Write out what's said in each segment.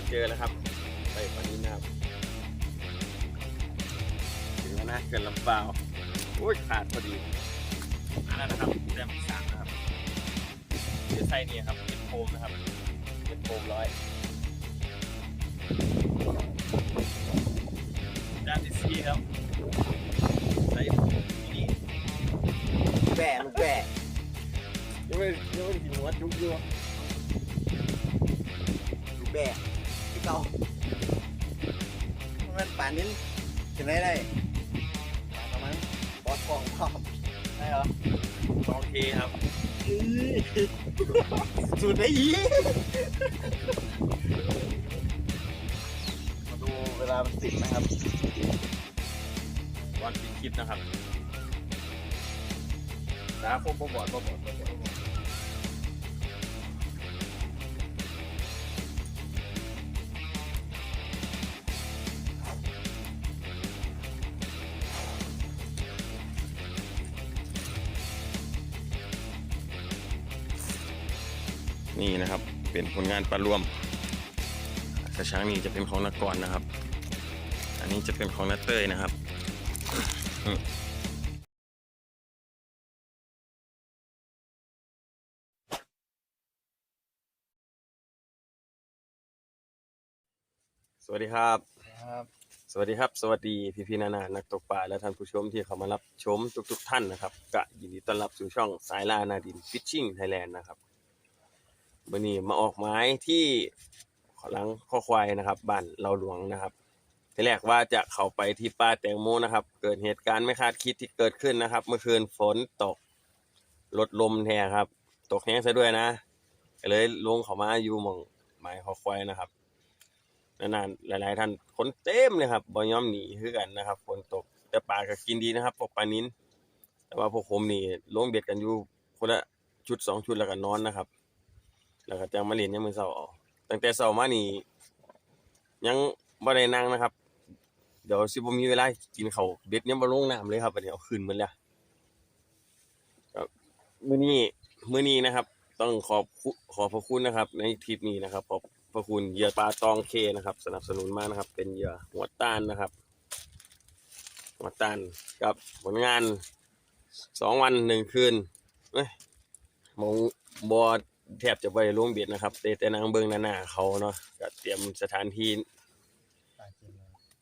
ก็เจอแล้วครับ ไปปานินนะครับ ถึงแล้วนะเกินลำเปล่าโอ้ยขาดพอดีอันนั้นนะครับแต้มที่สามนะครับเดี๋ยวไส้นี่ครับเป็นโฟมนะครับเป็นโฟมร้อยด้านที่สี่ครับไส้นี่แบ่ลูกแบ่ยังไม่ยังไม่ถึงวัดยุกอยู่ลูกแบ่ที่ เก่ามันป่านนี้จะได้ได้ป่านประมาณบอสกองพร้อมได้เหรอโอเคครับสุดได้ยีมาดูเวลามันติดนะครับตอนปิดคลิปนะครับดาครบบ่บอดบ่บอดบ่บอด เป็นผลงานปลารวมกระช้างนี้จะเป็นของนักกรนะครับ อันนี้จะเป็นของนักเต้ยนะครับสวัสดีครับครับ สวัสดีครับ สวัสดีพี่พี่ๆนานา นักตกปลาและท่านผู้ชมที่เข้ามารับชมทุกๆท่านนะครับก็ยินดีต้อนรับสู่ช่องสายล่านาดินฟิชชิ่งไทยแลนด์นะครับ วันนี้มาออกไม้ที่หลังข้อควายนะครับบ้านเราหลวงนะครับทีแรกว่าจะเข้าไปที่ป่าแตงโมนะครับ เกิดเหตุการณ์ไม่คาดคิดที่เกิดขึ้นนะครับ เมื่อคืนฝนตกลดลมแท้ครับ ตกแห้งซะด้วยนะเลยลงเขามาอยู่มองไม้ข้อควายนะครับนานๆหลาย ๆ ท่านคนเต็มเลยครับบ่ยอมหนีคือกันนะครับฝนตกแต่ปลาก็กินดีนะครับพวกปลานิ้นแต่ว่าพวกผมนี่ลงเบ็ดกันอยู่คนละชุดสองชุดแล้วก็นอนนะครับ แล้วก็จังมาเล่นยามมื้อเช้าเอาตั้งแต่เช้ามานี่ยังบ่ได้นั่งนะครับ เดี๋ยวสิบ่มีเวลากินเขาเบ็ดยังบ่ลงน้ำเลยครับบัดนี้เอาขึ้นหมดแล้วครับมื้อนี้มื้อนี้นะครับ ต้องขอบคุขอบพระคุณนะครับ ในทริปนี้นะครับขอบพระคุณเหยื่อปลาตองเคนะครับ สนับสนุนมากนะครับ เป็นเหยื่อหัวต้านนะครับ หัวต้านกับผลงานสองวันหนึ่งคืนเอ้ยมองบอด แทบจะไปลงเบียดนะครับแต่แต่นางเบิงหน้าๆเขาเนาะก็เตรียมสถานที่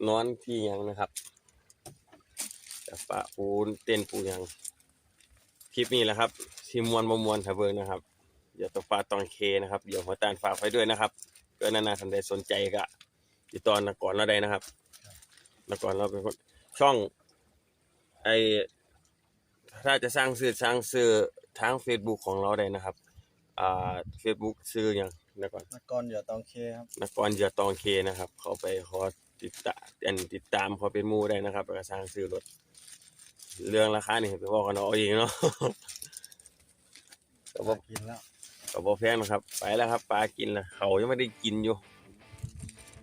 นอนที่ยังนะครับจะปะปูนเต้นปูยังคลิปนี้แหละครับที่มวนบมวนถ้าเบิงนะครับเดี๋ยวตกปลาตองเคนะครับเดี๋ยวหัวตาลฝากไว้ด้วยนะครับเพื่อนานาท่านใดสนใจก็ติดต่อนก่อนเราได้นะครับนักก่อนเราเป็นคนช่องไอถ้าจะสร้างสื่อสร้างสื่อทาง Facebook ของเราได้นะครับ อ่า Facebook ชื่ออย่างนักก่อนนักกรอย่าตองเคครับนักก่อนเหยื่อตองเคนะครับ เขาไปขอติดตามอันติดตามเขาเป็นหมู่ได้นะครับแล้วก็สร้างสื่อรถ เรื่องราคานี่ไปบอกกันเอาเองเนาะก็บ่กินแล้วก็บ่แพงนะครับ ไปแล้วครับปลากินแล้วเขายังไม่ได้กินอยู่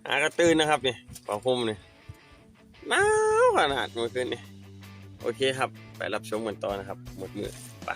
หากระตื้นนะครับนี่ปลาพุ่มนี่หนาวขนาดเมื่อคืนนี่โอเคครับ ไปรับชมกันต่อนะครับ หมดมือไป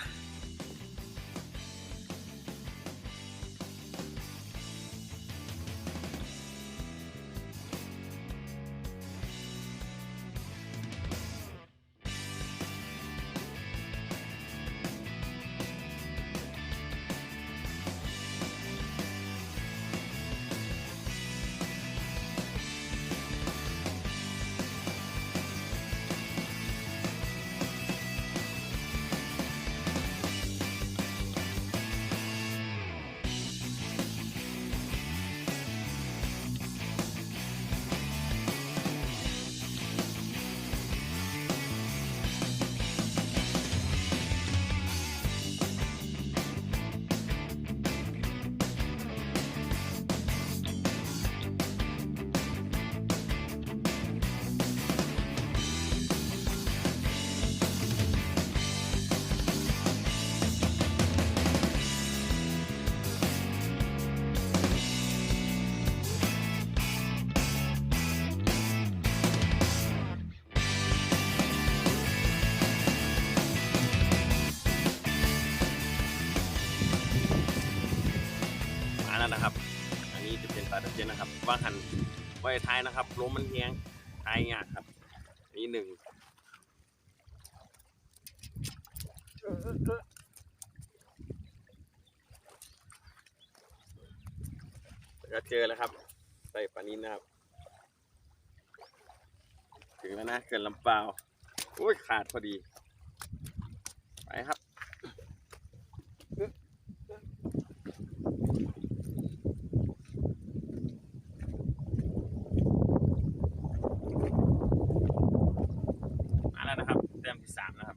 ไว้ท้ายนะครับลมมันแห้งท้ายยากครับ นี่หนึ่งแล้วก็เจอแล้วครับ ใส่ปลานี้นะครับ ถึงแล้วนะเกินลำเปล่าโอ้ยขาดพอดี ไปครับ มาแล้วนะครับแต้มที่สามนะครับ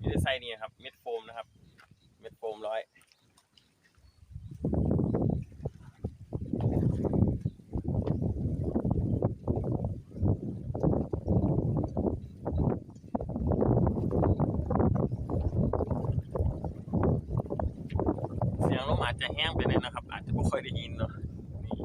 มีแต่ไส้นี่ครับ เม็ดโฟมนะครับ เม็ดโฟมร้อยเสียงลมอาจจะแห้งไปหน่อยนะครับ อาจจะไม่ค่อยได้ยินเนาะนี่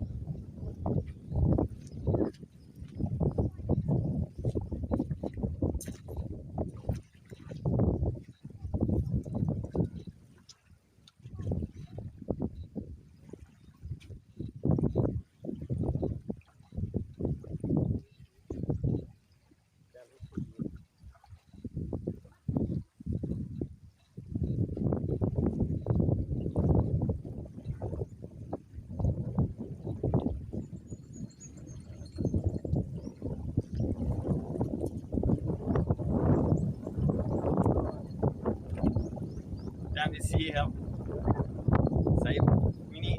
จานที่สี่ครับ ใส่มินิ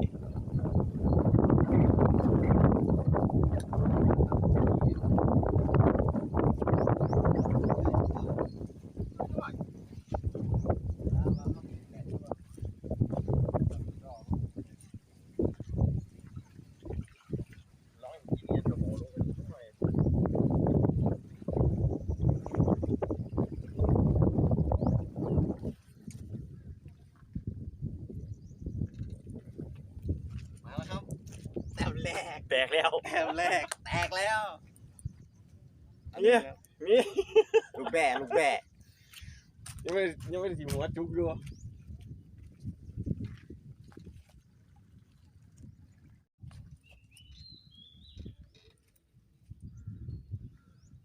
ร้องกินเนี่ยจะโหลงไปทุกหน่อย มาแล้วครับแต้มแรก แตกแล้ว แต้มแรกแตกแล้ว เนี่ย มี ลูกแบะลูกแบะ ยังไม่ยังไม่ได้ถีหัว จุกอยู่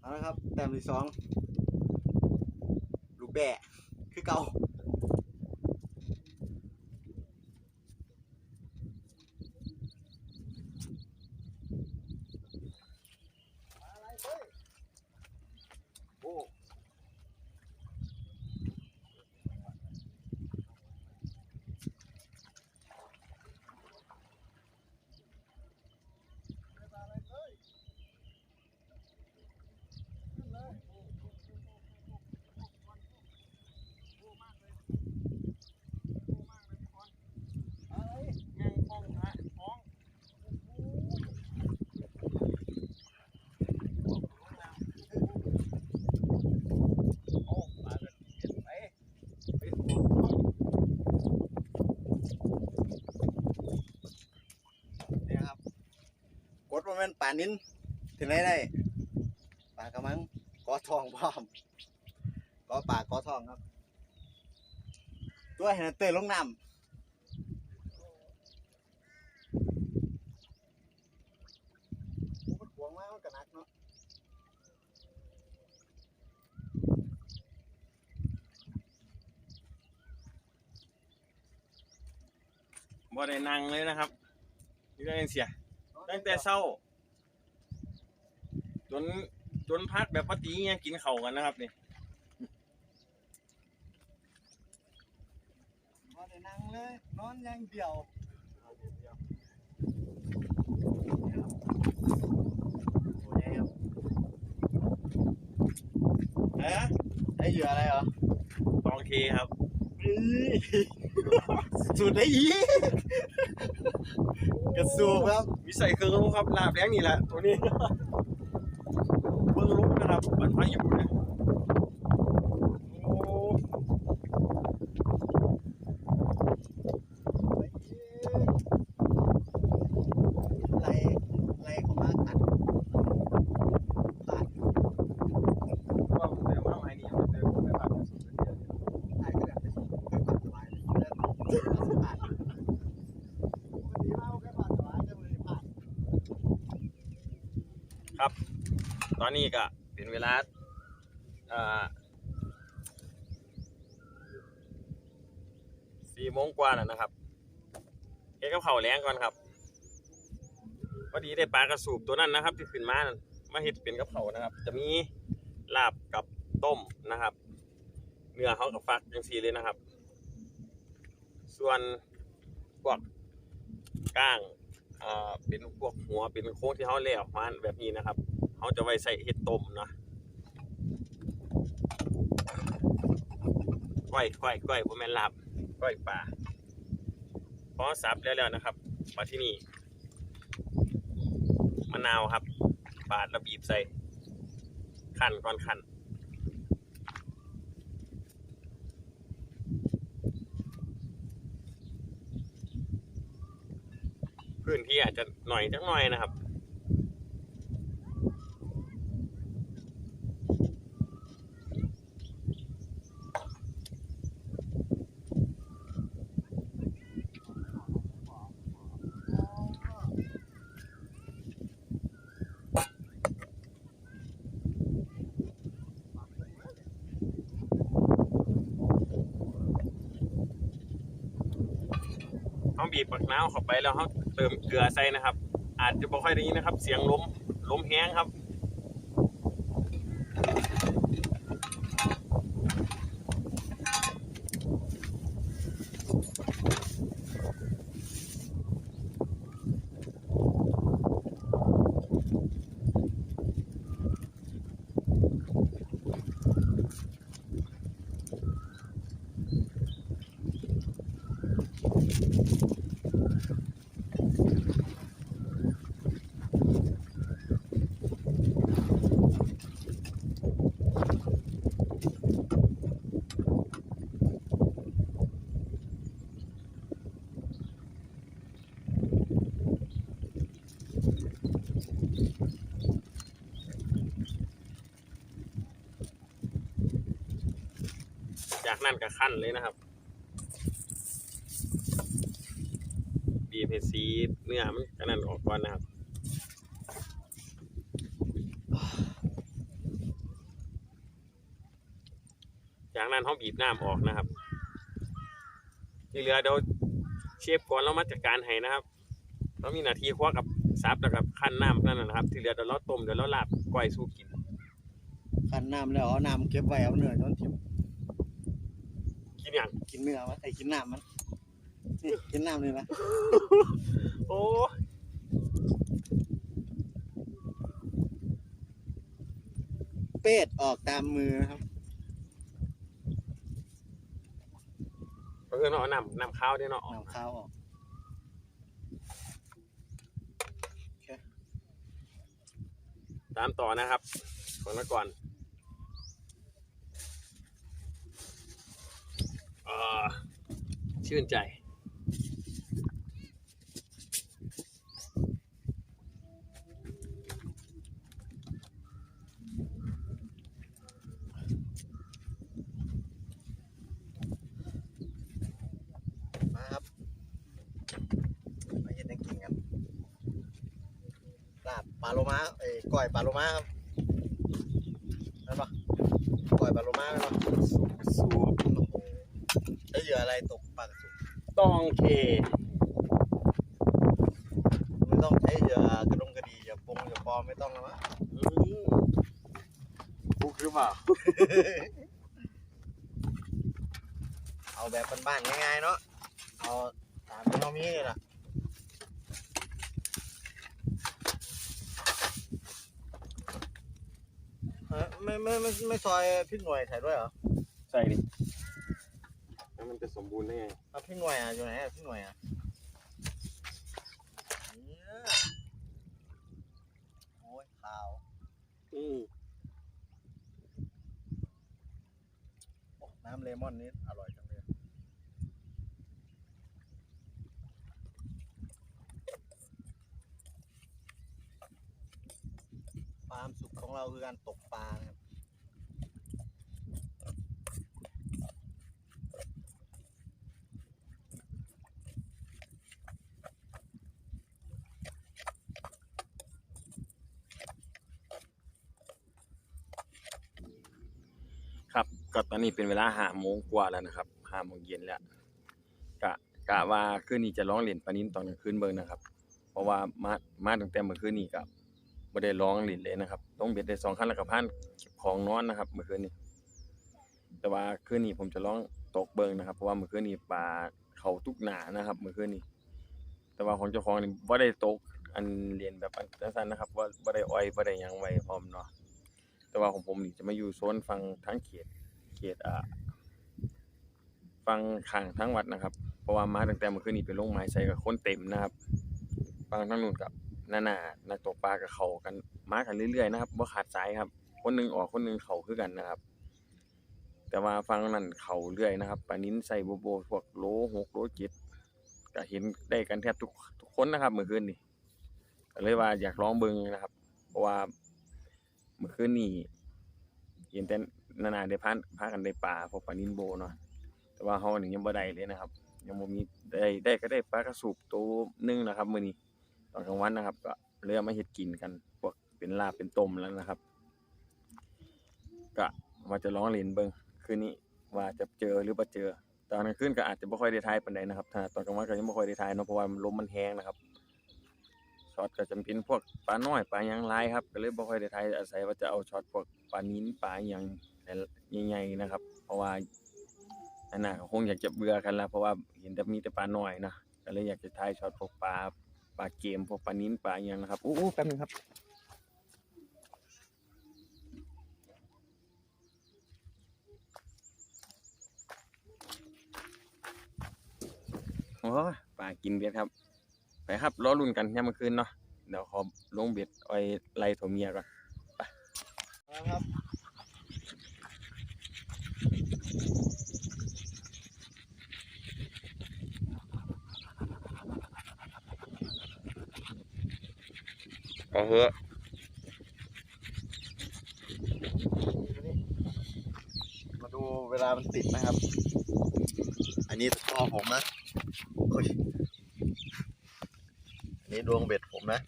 เอาละครับ แต้มที่สองลูกแบะคือเก่าโอ้ ยังคงฮะท้องโอ้ปลาแบบเย็นไปไปหัวท้อง เนี่ยครับ กดว่า แมันป่านินถึงไหนได้ป่ากระมังกอทองพร้อมกอป่ากอทองครับ ตัวเห็นเตยลงน้ำวงมากมันกระนักเนาะบ่ได้นั่งเลยนะครับนี่ก็ยังเสียตั้งแต่เช้า นจนพักแบบปกติเนี่ยกินข้าวกันนะครับนี่บ่ได้นั่งเลยนอนอย่างเดียวโอ้ยครับเอ๊ะได้เหยื่ออะไรเหรอตองเคครับสูดได้อีกกระสูบครับมีใส่เครื่องรู้ครับลาบแรงนี่แหละตัวนี้เบิ้ง ลุกนะครับบันพายุนะโอ้ ไล่ไล่เข้ามาตัดตัด ว่าผมเดินมาใหม่นี่มันเดินไปแบบ ถ่ายก็แบบคือความสบายเลยแล้วตัดวันนี้เราแค่ผ่าน ครับ ตอนนี้ก็เป็นเวลาเอ่อ สี่โมงกว่าแล้วนะครับเก็บกับเผาแรงก่อนครับพอดีได้ปลากระสูบตัวนั้นนะครับ ที่ขึ้นมานั่นมาเห็ดเป็นกับเขานะครับ จะมีลาบกับต้มนะครับ เนื้อเขากับฟักจังซีเลยนะครับ ส่วนพวกก้างเป็นพวกหัวเป็นโค้งที่เขาเลี้ยวมาแบบนี้นะครับเขาจะไว้ใส่เห็ดต้มนะ ก้อยก้อยก้อยผมแม่นลาบก้อยปลาพอสับแล้วนะครับ มาที่นี่มะนาวครับปาดแล้วบีบใส่ขันก่อนขันพื้นที่อาจจะหน่อยจักหน่อยนะครับาเข้าไปแล้วเขาเติมเกลือใส่นะครับ อาจจะบ่ค่อยได้ยินนะครับ เสียงล้มล้มแห้งครับ นั้นก็ขั้นเลยนะครับ บีบให้สีเนื้อมันกระนั้นออกก่อนนะครับจากนั้นเขาบีบน้ำออกนะครับ ที่เหลือเดี๋ยวเชฟก่อนเรามาจัดการให้นะครับเรามีหน้าที่คว้ากับซับแล้วกับขั้นน้ำนั่นนะครับ ที่เหลือเดี๋ยวเราต้มเดี๋ยวเราลาบก้อยสู้กินขันน้ำแล้วเอาน้ำเก็บไว้เอาเนื้อจนทิ่ม กินอย่างกินเนื้อมันไอ้กินน้ำมันนี่กินน้ำนี่นะโอ้เป็ดออกตามมือนะครับก็คือเนาะน้ำน้ำข้าวเนี่ยเนาะน้ำข้าวออกตามต่อนะครับคนละก่อนเออ ชื่นใจ มาครับมาเห็นนังกินกันลาบปลาโลมาเอ้ยก้อยปลาโลมาครับนั่นปะก้อยปลาโลมาไหมปะสูบ ต้องเค ไม่ต้องใช้ยื่อกระดงกระดีเหยื่อปงเหยื่อปลอมไม่ต้องแล้วมั้งฟุกหรือเปล่าเอาแบบบ้านๆง่ายๆเนาะเอาตามที่เรามีนี่แหละเอ้ยไม่ไม่ไม่ไม่ซอยพริกหน่วยใส่ด้วยเหรอ ใส่ดิ มันจะสมบูรณ์ได้ไงเอาพริกหน่วยอะอยู่ไหนอะพริกหน่วยอะเนี่ยโอ้ยขาวอืมโอ้น้ำเลมอนนี่อร่อยจังเลยความสุขของเราคือการตกปลานะครับ ก็ตอนนี้เป็นเวลาห้าโมงกว่าแล้วนะครับห้าโมงเย็นแล้วกะกะว่าคืนนี้จะร้องเล่นปานินตอนกลางคืนเบิ่งนะครับ เพราะว่ามามาตั้งแต่เมื่อคืนนี้ก็บ่ได้ร้องเล่นเลยนะครับลงเบ็ดได้สองครั้งแล้วก็พานเก็บของนอนนะครับ เมื่อคืนนี้ แต่ว่าคืนนี้ผมจะร้องตกเบิ่งนะครับ เพราะว่าเมื่อคืนนี้ปลาเขาทุกหนานะครับ เมื่อคืนนี้ แต่ว่าของเจ้าของนี่บ่ได้ตกอันเรียนแบบอันจังซั่นนะครับ ว่าบ่ได้อ้อยบ่ได้ยังไว้พร้อมเนาะแต่ว่าของผมนี่จะมาอยู่โซนฝั่งทางเขต เขตอ่าฝั่งข้างทางวัดนะครับ เพราะว่ามาตั้งแต่เมื่อคืนนี้ไปลงไม้ใส่กับคนเต็มนะครับฝั่งทางนู้นกับนานานักตกปลากับเขากันมากันเรื่อยๆนะครับบ่าขาดสายครับ คนหนึงออกคนหนึงเข้าคือกันนะครับ แต่ว่าฟังนั้นเขาเรื่อยนะครับปลานิ้นใส่โบโบพวกโลหกโลจ็ดก็เห็นได้กันแทบทุกทุกคนนะครับเมื่อคืนนี้ก็เลยว่าอยากลองเบิงนะครับ เพราะว่าเมื่อคืนนี้เห็นแต่ นานาได้พานพากันได้ปลาพวกปลานินโบเนาะแต่ว่าเฮานี่ยังบ่ได้เลยนะครับ ยังบ่มีได้ได้ก็ได้ปลากระสูบตัวหนึงนะครับมื้อนี้ตอนกลางวันนะครับ ก็เลยเอมาเฮ็ดกินกันพวกเป็นลาบเป็นต้มแล้วนะครับ ก็ว่าจะลองเล่นเบิ่งคืนนี้ว่าจะเจอหรือบ่เจอตอนกลางคืนก็อาจจะบ่ค่อยได้ถ่ายปานใดนะครับถ้าตอนกลางวันก็ยังบ่ค่อยได้ถ่ายเนาะเพราะว่าลมมันแรงนะครับช็อตก็จำเป็นพวกปลาน้อยปลาหยังหลายครับ ก็เลยบ่ค่อยได้ถ่ายอาศัยว่าจะเอาช็อตพวกปลานิ้นปลาหยัง ใหญ่ๆนะครับ เพราะว่าอันน่ะก็คงอยากจะเบื่อกันแล้วเพราะว่าเห็นแต่มีแต่ปลาน้อยนะก็เลยอยากจะถ่ายช็อตพวกปลาปลาเกมพวกปลานิ้นปลาหยังนะครับอู้ๆแป๊บนึงครับโอ้ยปลากินเบ็ดครับ ไปครับรอรุ่นกันยามมื้อคืนเนาะเดี๋ยวขอลงเบ็ดไว้ไล่ตัวเมียก่อนนะครับ เอาเถอะมาดูเวลามันติดนะครับ อันนี้ตอผมนะโอ้ยอันนี้ดวงเบ็ดผมนะ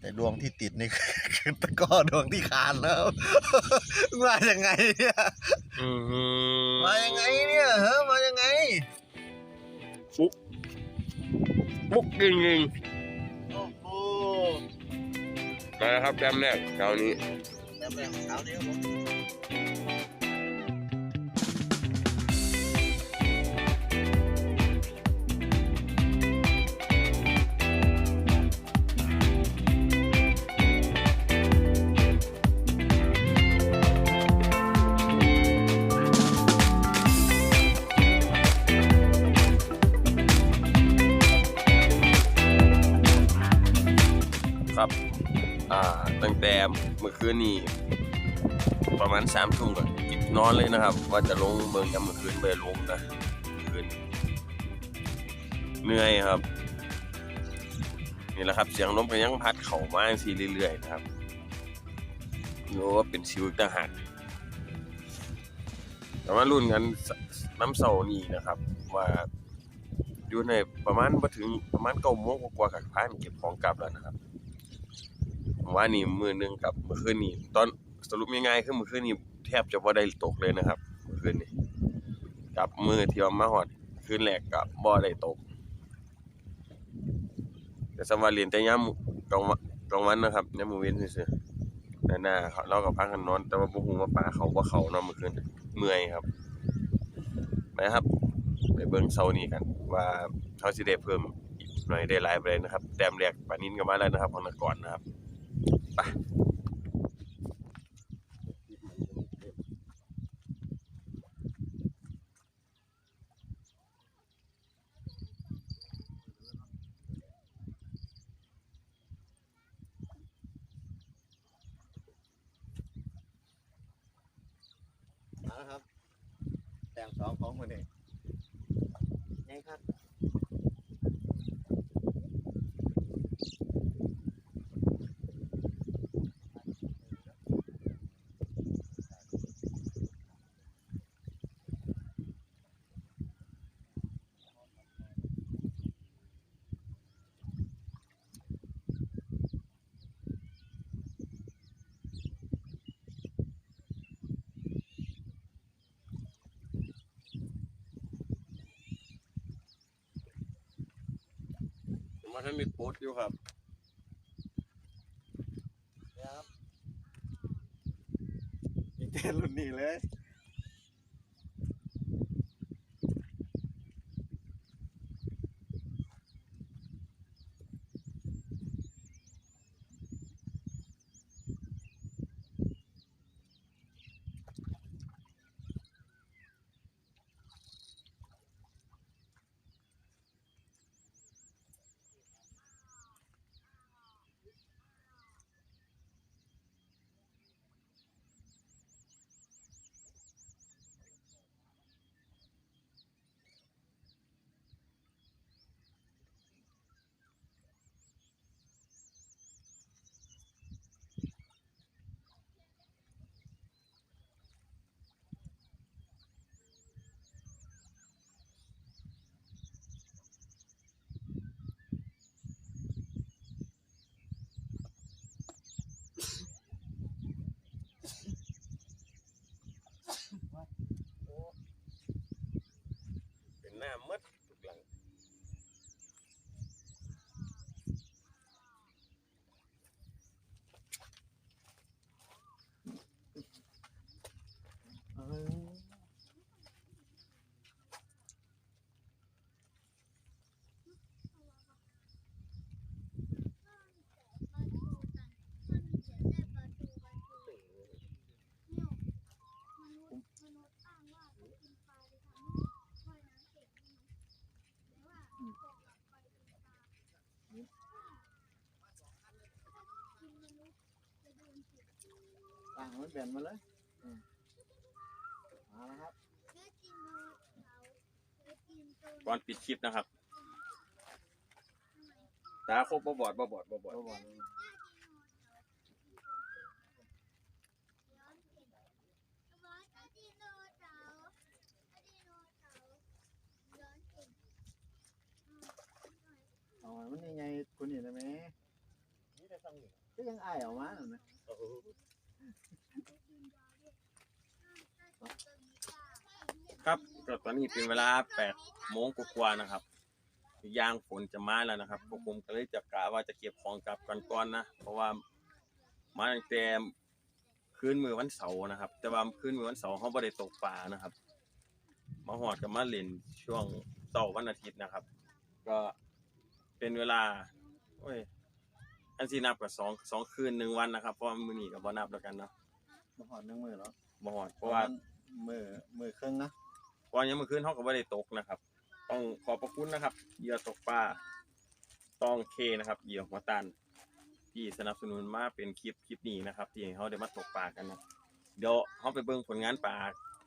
แต่ดวงที่ติดนี่คือตะกร้อดวงที่คานแล้วมายังไงเนี่ยอือ มุกยิงยิงโอ้โหมาแล้วครับแต้มแรกเช้านี้แต้มแรกของเช้านี้ครับผม คืนนี้ประมาณสามทุ่มก็กินนอนเลยนะครับ ว่าจะลงเมืองยามคืนไปลงนะคืนเหนื่อยครับ นี่แหละครับเสียงลมก็ยังพัดเข้ามาทีเรื่อยๆนะครับรู้ว่าเป็นชิวต่างหากแต่ว่ารุ่นกันน้ำเสานี่นะครับ ว่าอยู่ในประมาณมาถึงประมาณเก้าโมงกว่ากับพานเก็บของกลับแล้วนะครับ ว่านี่มือหนึงกับมือคืนนี้ตอนสรุปง่ายๆคือมือคืนนี้แทบจะบ่าได้ตกเลยนะครับมือคืนนี้กับมือที่ว่ามาฮอดคืนแรกก็บ่ได้ตก แต่สำหรับเรียนแต่ยามกลางวันกลางวันนะครับยามมื้อเว้นซื่อๆนั่นน่ะเขาเราก็พักกันนอน แต่ว่าบ่ฮู้ว่าปลาเขาบ่เขานาะเมื่อคืนเมื่อยครับไปครับไปเบิ่งเซานี้กัน ว่าเขาสิได้เพิ่มอีกหน่อยได้หลายไปเลยนะครับ แต้มแรกปานินก็มาแล้วนะครับของนกรนะครับ ไปมาแล้วครับ แต้มสองของคนเองไงครับ มาท่านมีโพสต์อยู่ครับยครับมีเตนรุ่นนี้เลย นหน้าหมด มันเปลี่ยนมาเลยอืมมาแล้วครับก่อนปิดคลิปนะครับ ตาครบบ่บอดบ่บอดบ่บอด ตัวบอลเลยเอาไว้มันยังไงคุณเห็นไหมก็ยังอายออกมาหน่อยนะ ครับก็ตอนนี้เป็นเวลาแปดโมงกว่าๆนะครับอีกอย่างฝนจะมาแล้วนะครับพวกผมก็เลยจะกะว่าจะเก็บของกลับกันก่อนนะ เพราะว่ามาตั้งแต่คืนมือวันเสาร์นะครับ แต่ว่าคืนมือวันเสาร์เขาไม่ได้ตกปลานะครับ มาหอดกับมาเล่นช่วงเสาร์วันอาทิตย์นะครับ ก็เป็นเวลาโอ้ยอันที่นับกับสองสองคืนหนึ่งวันนะครับเพราะว่ามือนี้กับบ่นับแล้วกันเนาะมาหอดหนึ่งมือแล้วบ่หอดเพราะว่า มือมือครึ่งนะเพราะยังเมื่อคืนเขาก็ไม่ได้ตกนะครับ ต้องขอบพระคุณนะครับเหยื่อตกปลาต้องเคนะครับเหยื่อหัวตันที่สนับสนุนมาเป็นคลิปคลิปนี้นะครับ ที่ให้เขาได้มาตกปลากันนะเดี๋ยวเขาไปเบิ่งผลงานปลา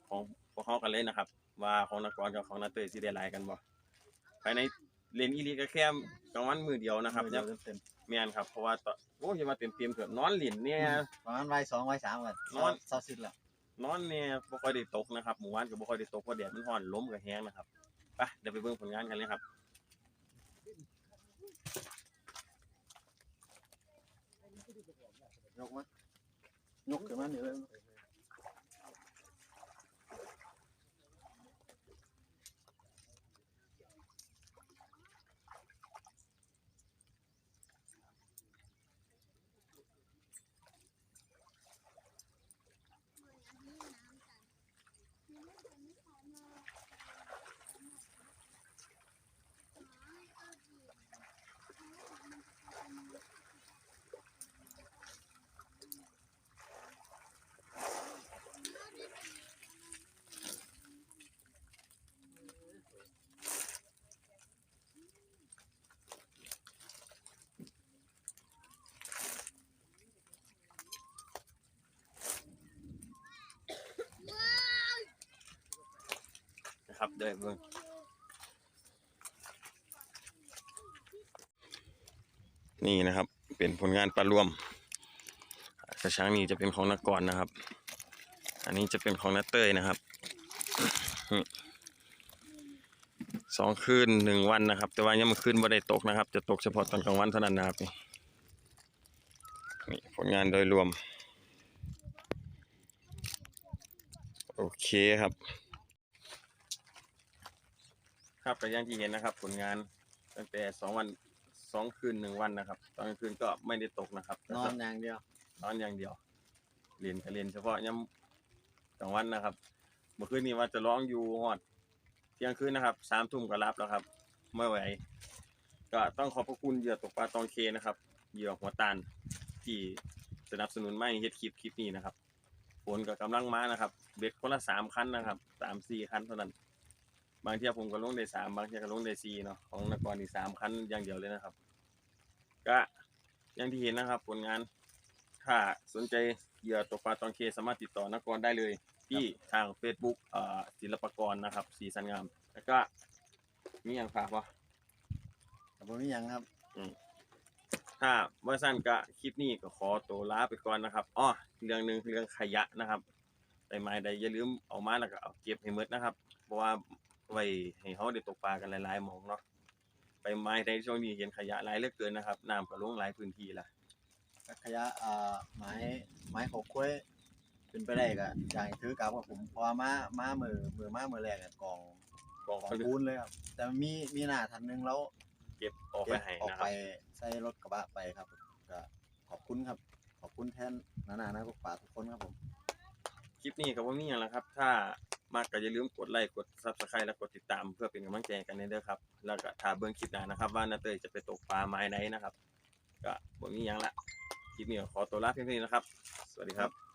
ของพวกเขากันเลยนะครับ ว่าของนักกรกับของนักเตยสิได้หลายกันบ่ภายในเลนอีลีก็แค่กลางวันมือเดียวนะครับมือเนี่เดียยวเต็มแม่นครับเพราะว่าตอนโอ้ยมาเต็มเต็มๆเกือบนอนหลินเนี่ยๆประมาณวัยสองวัยสามกันนอนเศร้าสิ้นละ นอนเนี่ยบ่ค่อยได้ตกนะครับหมู่บ้านก็บ่ค่อยได้ตกเพราะแดดมันร้อนลมก็แห้งนะครับไปเดี๋ยวไปเบิ่งผลงานกันเลยครับยกมายกขึ้นมาหนิเลย นะครับเดี๋ยวเบิ่งนี่นะครับ เป็นผลงานปลารวมกระช้างนี้จะเป็นของนักกรนะครับ อันนี้จะเป็นของนักเต้ยนะครับสองคืนหนึ่งวันนะครับ แต่ว่ายังมันคืนไม่ได้ตกนะครับ จะตกเฉพาะตอนกลางวันเท่านั้นนะครับนี่นี่ผลงานโดยรวม โอเคครับ ครับ ก็อย่างที่เห็นนะครับ ผลงานตั้งแต่สองวันสองคืนหนึ่งวันนะครับตอนกลางคืนก็ไม่ได้ตกนะครับนอนอย่างเดียวนอนอย่างเดียว เรียนก็เรียนเฉพาะย่ำกลางวันนะครับ เมื่อคืนนี้ว่าจะร้องอยู่ฮอดเที่ยงคืนนะครับสามทุ่มก็รับแล้วครับไม่ไหว ก็ต้องขอบพระคุณเหยื่อตกปลาตองเคนะครับเหยื่อหัวตาลที่สนับสนุนไม่เฮ็ดคลิปคลิปนี้นะครับฝนก็กำลังมานะครับ เบ็ดคนละสามคันนะครับสามสี่คันเท่านั้น บางเที่ยผมก็ลงได้สามบางเที่ยก็ลงได้สี่เนาะของนกรนี่สามคันอย่างเดียวเลยนะครับ ก็อย่างที่เห็นนะครับ ผลงานถ้าสนใจเหยื่อตกปลาตองเคสามารถติดต่อนกรได้เลย ที่ทาง Facebook เอ่อศิลปากรนะครับ สีสันงาม แล้วก็มีอย่างฝากวะแต่ผมมีหยังครับ ถ้าว่าสั้นก็คลิปนี้ก็ขอตัวลาไปก่อนนะครับอ้อเรื่องหนึ่งเรื่องขยะนะครับใบไม้ใดอย่าลืมเอามาแล้วก็เอาเก็บให้หมดนะครับ เพราะว่า ไว้ให้เขาได้ตกปลากันหลายๆหมองเนาะใบไม้ใดช่วงนี้เห็นขยะหลายเหลือเกินนะครับน้ำก็ลงหลายพื้นที่ละขยะอ่าไม้ไม้ขอกล้วยเป็นไปได้ก็อยากให้ถือกลับกับผมเพราะว่ามามามือมือมามือแรกอะกองกองกองเขาปูนเลยครับ แต่มีมีหน้าทันหนึงแล้วเก็บออกไปเก็บให้ออกนะคไปรับใส่รถกระบะไปครับก็ขอบคุณครับ ขอบคุณแทนนานานะพวกป่าทุกคนครับผม คลิปนี้ก็บ่มีหยังแล้วครับ ถ้า มากก็อย่าลืมกดไลค์กดซับสไครต์และกดติดตามเพื่อเป็นกำลังใจกันเด้อครับแล้วก็ถ้าเบิ่งคลิปหน้านะครับ ว่านาเตยจะไปตกปลาไม้ไหนนะครับ ก็บ่มีหยังละคลิปนี้ขอตัวลาเพียงเท่านี้นะครับ สวัสดีครับ